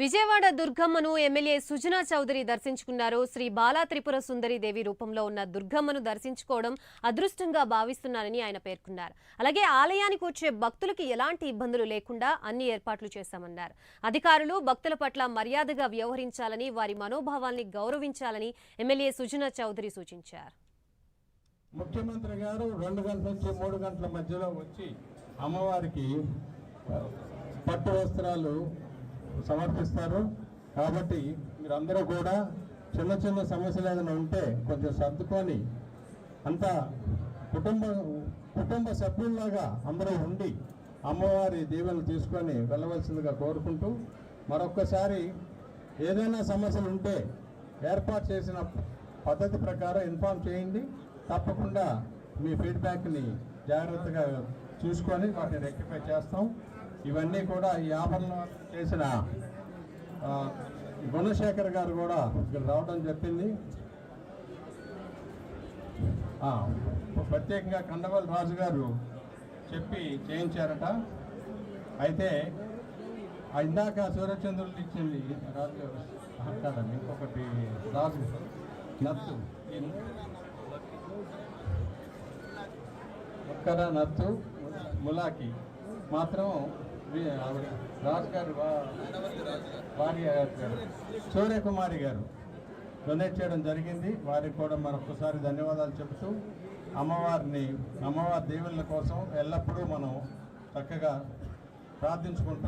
విజయవాడ దుర్గమ్మను ఎమ్మెల్యే సుజనా చౌదరి దర్శించుకున్నారు. శ్రీ బాలా త్రిపుర సుందరి దేవి రూపంలో ఉన్న దుర్గమ్మను దర్శించుకోవడం అదృష్టంగా భావిస్తున్నానని ఆయన పేర్కొన్నారు. అలాగే ఆలయానికి వచ్చే భక్తులకి ఎలాంటి ఇబ్బందులు లేకుండా అన్ని ఏర్పాట్లు చేశామన్నారు. అధికారులు భక్తుల పట్ల మర్యాదగా వ్యవహరించాలని వారి మనోభావాల్ని గౌరవించాలని ఎమ్మెల్యే సుజనా చౌదరి సూచించారు. ముఖ్యమంత్రి గారు రెండు గంటల నుంచి మూడు గంటల మధ్యలో వచ్చి అమ్మవారికి పట్టు వస్త్రాలు సమర్పిస్తారు. కాబట్టి మీరందరూ కూడా చిన్న చిన్న సమస్యలు ఏదైనా ఉంటే కొంచెం సర్దుకొని అంతా కుటుంబ కుటుంబ సభ్యుల్లాగా అందరూ ఉండి అమ్మవారి దీవెనలు తీసుకొని వెళ్ళవలసిందిగా కోరుకుంటూ మరొక్కసారి ఏదైనా సమస్యలు ఉంటే ఏర్పాటు చేసిన పద్ధతి ప్రకారం ఇన్ఫామ్ చేయండి. తప్పకుండా మీ ఫీడ్బ్యాక్ని జాగ్రత్తగా చూసుకొని వాటిని రెక్టిఫై చేస్తాం. ఇవన్నీ కూడా ఈ ఆభరణ చేసిన గుణశేఖర్ గారు కూడా ఇక్కడ రావడం చెప్పింది ప్రత్యేకంగా కండవల్ రాజు గారు చెప్పి చేయించారట. అయితే ఇందాక సూర్యచంద్రులు ఇచ్చింది రాజు అంటారు? కాదండి ఇంకొకటి రాజు నత్తు. ఒక్కర నత్తు ములాకి. మాత్రం రాజు గారు వా- భార్య గారు. సూర్యకుమారి గారు డొనేట్ చేయడం జరిగింది. వారికి కూడా మరొకసారి ధన్యవాదాలు చెబుతూ అమ్మవారిని అమ్మవారి దేవుళ్ళ కోసం ఎల్లప్పుడూ మనం చక్కగా ప్రార్థించుకుంటూ